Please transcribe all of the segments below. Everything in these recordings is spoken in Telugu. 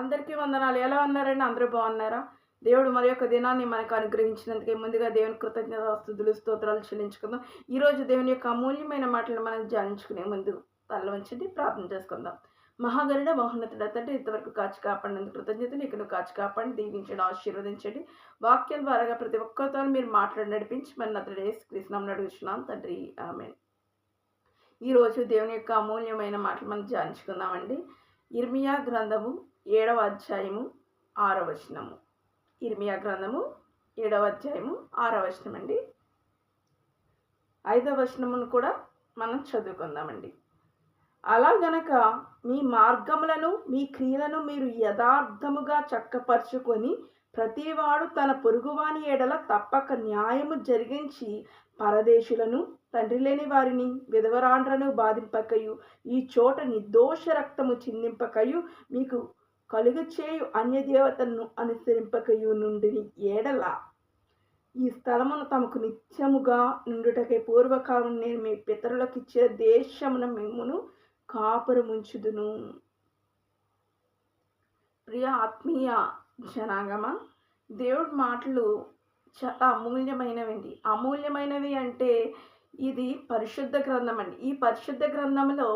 అందరికీ వందనాలు. ఎలా ఉన్నారండి? అందరూ బాగున్నారా? దేవుడు మరి యొక్క దినాన్ని మనకు అనుగ్రహించినందుకే ముందుగా దేవుని కృతజ్ఞత స్థుతులు స్తోత్రాలు చెల్లించుకుందాం. ఈరోజు దేవుని యొక్క అమూల్యమైన మాటలను మనం ధ్యానించుకునే ముందు తల వంచండి ప్రార్థన చేసుకుందాం. మహాగరుడ మహోన్నతుడ తండ్రి ఇంతవరకు కాచి కాపాడినందుకు కృతజ్ఞతలు ఇక్కడ కాచి కాపాడి దీవించండి ఆశీర్వదించండి. వాక్యం ద్వారాగా ప్రతి ఒక్కరితో మీరు మాట్లాడి నడిపించి మన అతడు కృష్ణం నడుగుతున్నాం తండ్రి ఆమె ఈరోజు దేవుని యొక్క అమూల్యమైన మాటలు మనం ధ్యానించుకుందామండి. ఇర్మియా గ్రంథము ఏడవ అధ్యాయము ఆరవ వచనము. ఇర్మియా గ్రంథము ఏడవ అధ్యాయము ఆరవ వచనం అండి ఐదవ వచనమును కూడా మనం చదువుకుందామండి. అలా గనక మీ మార్గములను మీ క్రియలను మీరు యథార్థముగా చక్కపరుచుకొని ప్రతివాడు తన పొరుగువాని ఎడల తప్పక న్యాయము జరిగించి పరదేశులను తండ్రి లేని వారిని విధవరాండ్రను బాధింపకయు ఈ చోట నిర్దోష రక్తము చిందింపకయు మీకు కలుగచేయు అన్యదేవతలను అనుసరింపకయు నుండి ఏడల. ఈ స్థలమును తమకు నిత్యముగా నుండుటకై పూర్వకాలం నేను మీ పితరులకు ఇచ్చిన దేశమున మిమ్మును కాపురముంచుదును. ప్రియ ఆత్మీయ జనాగమ దేవుడి మాటలు చాలా అమూల్యమైనవండి. అమూల్యమైనవి అంటే ఇది పరిశుద్ధ గ్రంథం అండి. ఈ పరిశుద్ధ గ్రంథంలో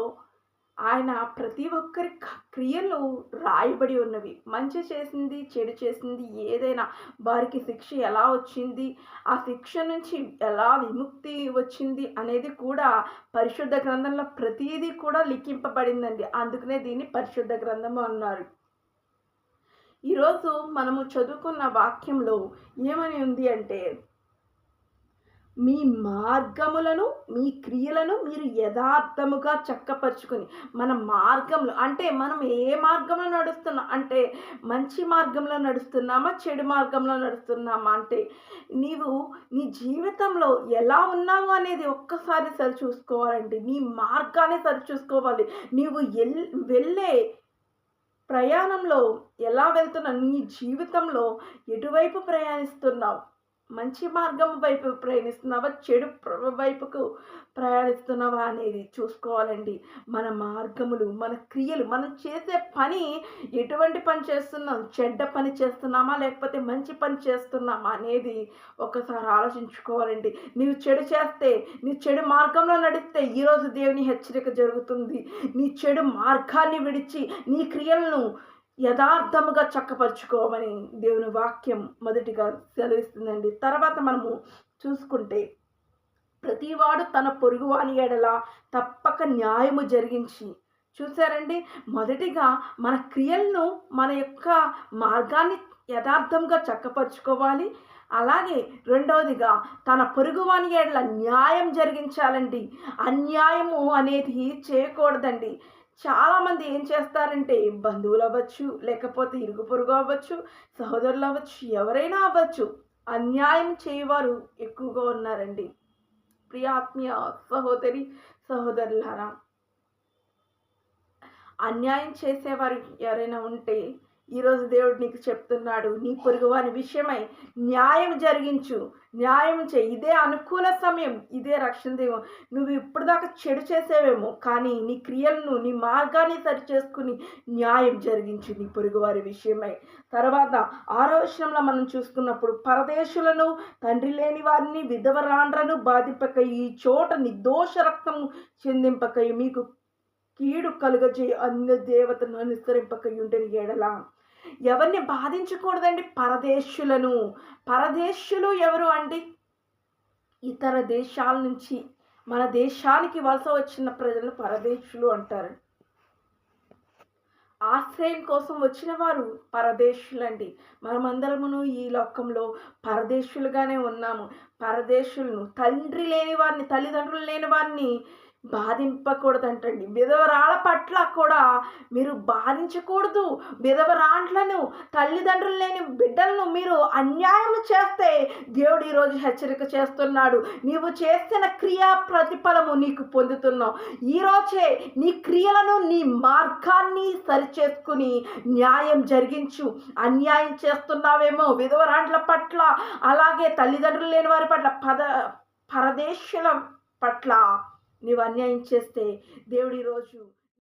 ఆయన ప్రతి ఒక్కరి క్రియలు రాయబడి ఉన్నవి. మంచి చేసింది చెడు చేసింది ఏదైనా వారికి శిక్ష ఎలా వచ్చింది ఆ శిక్ష నుంచి ఎలా విముక్తి వచ్చింది అనేది కూడా పరిశుద్ధ గ్రంథంలో ప్రతిదీ కూడా లిఖింపబడిందండి. అందుకనే దీన్ని పరిశుద్ధ గ్రంథము అన్నారు. ఈరోజు మనము చదువుకున్న వాక్యంలో ఏమని ఉంది అంటే మీ మార్గములను మీ క్రియలను మీరు యథార్థముగా చక్కపరుచుకొని మన మార్గంలో అంటే మనం ఏ మార్గంలో నడుస్తున్నాం అంటే మంచి మార్గంలో నడుస్తున్నామా చెడు మార్గంలో నడుస్తున్నామా అంటే నీవు నీ జీవితంలో ఎలా ఉన్నావు అనేది ఒక్కసారి సరి చూసుకోవాలండి. నీ మార్గాన్ని సరి చూసుకోవాలి. నీవు ఎల్ వెళ్ళే ప్రయాణంలో ఎలా వెళ్తున్న నీ జీవితంలో ఎటువైపు ప్రయాణిస్తున్నావు? మంచి మార్గం వైపు ప్రయాణిస్తున్నావా? చెడు వైపుకు ప్రయాణిస్తున్నావా అనేది చూసుకోవాలండి. మన మార్గములు మన క్రియలు మనం చేసే పని ఎటువంటి పని చేస్తున్నాం? చెడ్డ పని చేస్తున్నామా? లేకపోతే మంచి పని చేస్తున్నామా అనేది ఒకసారి ఆలోచించుకోవాలండి. నీవు చెడు చేస్తే నీ చెడు మార్గంలో నడిస్తే ఈరోజు దేవుని హెచ్చరిక జరుగుతుంది. నీ చెడు మార్గాన్ని విడిచి నీ క్రియలను యథార్థముగా చక్కపరుచుకోమని దేవుని వాక్యం మొదటిగా సెలవిస్తుందండి. తర్వాత మనము చూసుకుంటే ప్రతివాడు తన పొరుగువాని ఎడల తప్పక న్యాయము జరిగించి చూసారండి మొదటిగా మన క్రియలను మన యొక్క మార్గాన్ని యథార్థంగా చక్కపరుచుకోవాలి. అలాగే రెండవదిగా తన పొరుగువాని ఏడల న్యాయం జరిగించాలండి. అన్యాయము అనేది చేయకూడదండి. చాలామంది ఏం చేస్తారంటే బంధువులు అవ్వచ్చు లేకపోతే ఇరుగు పొరుగు అవ్వచ్చు సహోదరులు అవ్వచ్చు ఎవరైనా అవ్వచ్చు అన్యాయం చేయవారు ఎక్కువగా ఉన్నారండి. ప్రియాత్మీయ సహోదరి సహోదరులారా అన్యాయం చేసేవారు ఎవరైనా ఉంటే ఈరోజు దేవుడు నీకు చెప్తున్నాడు నీ పొరుగువాని విషయమై న్యాయం జరిగించు న్యాయం చేయి. ఇదే అనుకూల సమయం ఇదే రక్షణ దైవం. నువ్వు ఇప్పటిదాకా చెడు చేసేవేమో కానీ నీ క్రియలను నీ మార్గాన్ని సరి చేసుకుని న్యాయం జరిగించు నీ పొరుగువారి విషయమై. తర్వాత ఆరో మనం చూసుకున్నప్పుడు పరదేశులను తండ్రి లేని వారిని విధవరాండ్రను బాధింపక ఈ చోట నిర్దోష రక్తము చెందింపక మీకు కీడు కలుగజే అన్య దేవతను అనుసరింపక ఉండని ఏడలా. ఎవరిని బాధించకూడదండి? పరదేశులను. పరదేశులు ఎవరు అండి? ఇతర దేశాల నుంచి మన దేశానికి వలస వచ్చిన ప్రజలు పరదేశులు అంటారు. ఆశ్రయం కోసం వచ్చిన వారు పరదేశులండి. మనమందరమును ఈ లోకంలో పరదేశులుగానే ఉన్నాము. పరదేశులను తండ్రి లేని వారిని తల్లిదండ్రులు లేని వారిని బాధింపకూడదంటండి. విధవరాళ్ళ పట్ల కూడా మీరు బాధించకూడదు. విధవరాంట్లను తల్లిదండ్రులు లేని బిడ్డలను మీరు అన్యాయం చేస్తే దేవుడు ఈరోజు హెచ్చరిక చేస్తున్నాడు. నీవు చేసిన క్రియా ప్రతిఫలము నీకు పొందుతున్నావు. ఈరోజే నీ క్రియలను నీ మార్గాన్ని సరిచేసుకుని న్యాయం జరిగించు. అన్యాయం చేస్తున్నావేమో విధవరాంట్ల పట్ల అలాగే తల్లిదండ్రులు లేని వారి పట్ల పద పరదేశుల పట్ల. నీవు అన్యాయం చేస్తే దేవుడు ఈరోజు